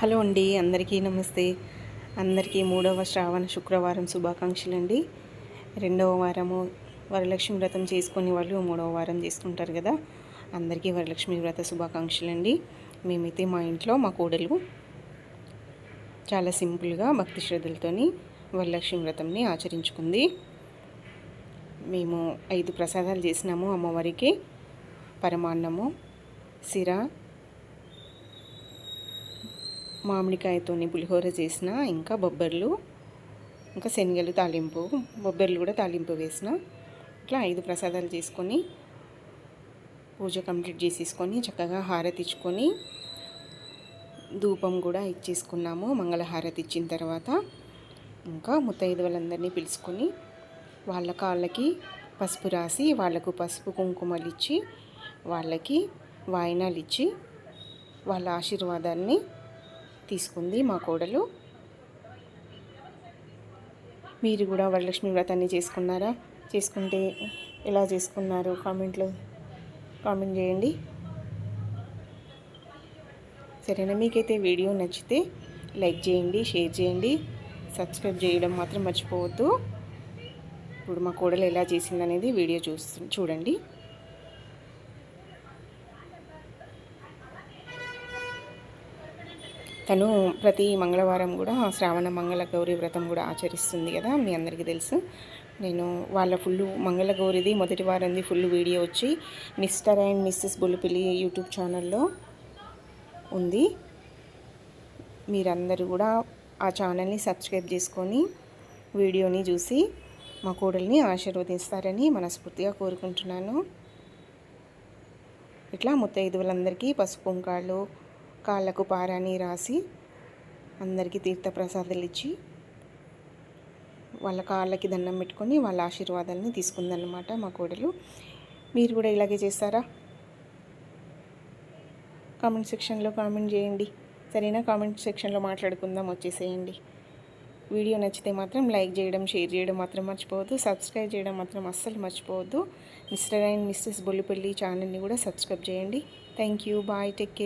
Hello అండి అందరికీ నమస్తే. అందరికీ మూడవ శ్రావణ శుక్రవారం శుభాకాంక్షలు అండి రెండవ వారము వరలక్ష్మి వ్రతం చేసుకునే వాళ్ళు మూడవ వారం చేసుకుంటారు కదా. అందరికీ వరలక్ష్మి వ్రత శుభాకాంక్షలు అండి మేమైతే మా ఇంట్లో మా కోడలు చాలా సింపుల్గా భక్తి శ్రద్ధలతోని వరలక్ష్మి వ్రతంని ఆచరించుకుంది. మేము ఐదు ప్రసాదాలు చేసినాము అమ్మవారికి. పరమాన్నము సిర మామిడికాయతోని పులిహోర చేసిన ఇంకా బొబ్బర్లు ఇంకా శనగలు తాలింపు బొబ్బర్లు కూడా తాలింపు వేసిన ఇట్లా ఐదు ప్రసాదాలు చేసుకొని పూజ కంప్లీట్ చేసేసుకొని చక్కగా హారతి ఇచ్చుకొని ధూపం కూడా ఇచ్చేసుకున్నాము. మంగళహారతి ఇచ్చిన తర్వాత ఇంకా ముత్తైదువులందరినీ పిలుచుకొని వాళ్ళ కాళ్ళకి పసుపు రాసి వాళ్ళకు పసుపు కుంకుమలు ఇచ్చి వాళ్ళకి వాయినాలు ఇచ్చి వాళ్ళ ఆశీర్వాదాన్ని తీసుకుంది మా కోడలు. మీరు కూడా వరలక్ష్మి వ్రతాన్ని చేసుకున్నారా? చేసుకుంటే ఎలా చేసుకున్నారు? కామెంట్లో కామెంట్ చేయండి. సరేనా? మీకైతే వీడియో నచ్చితే లైక్ చేయండి షేర్ చేయండి. సబ్స్క్రైబ్ చేయడం మాత్రం మర్చిపోవద్దు. ఇప్పుడు మా కోడలు ఎలా చేసిందనేది వీడియో చూస్తు చూడండి. తను ప్రతి మంగళవారం కూడా శ్రావణ మంగళ గౌరీ వ్రతం కూడా ఆచరిస్తుంది కదా మీ అందరికీ తెలుసు. నేను వాళ్ళ ఫుల్ మంగళ గౌరిది మొదటి వారంది ఫుల్ వీడియో వచ్చి mister and missus Bullipilli YouTube ఛానల్లో ఉంది. మీరందరూ కూడా ఆ ఛానల్ని సబ్స్క్రైబ్ చేసుకొని వీడియోని చూసి మా కోడల్ని ఆశీర్వదిస్తారని మనస్ఫూర్తిగా కోరుకుంటున్నాను. ఇట్లా ముత్తైదువులందరికీ పసుపు కుంకాళ్ళు కాళ్ళకు పారాని రాసి అందరికీ తీర్థప్రసాదాలు ఇచ్చి వాళ్ళ కాళ్ళకి దండం పెట్టుకొని వాళ్ళ ఆశీర్వాదాలని తీసుకుందన్నమాట మా కోడలు. మీరు కూడా ఇలాగే చేస్తారా? కామెంట్ సెక్షన్లో కామెంట్ చేయండి. సరేనా? కామెంట్ సెక్షన్లో మాట్లాడుకుందాం వచ్చేసేయండి. వీడియో నచ్చితే మాత్రం లైక్ చేయడం షేర్ చేయడం మాత్రం మర్చిపోవద్దు. సబ్స్క్రైబ్ చేయడం మాత్రం అస్సలు మర్చిపోవద్దు. మిస్టర్ అండ్ మిస్సెస్ బొల్లిపల్లి ఛానల్ని కూడా సబ్స్క్రైబ్ చేయండి. Thank you. Bye. Take care.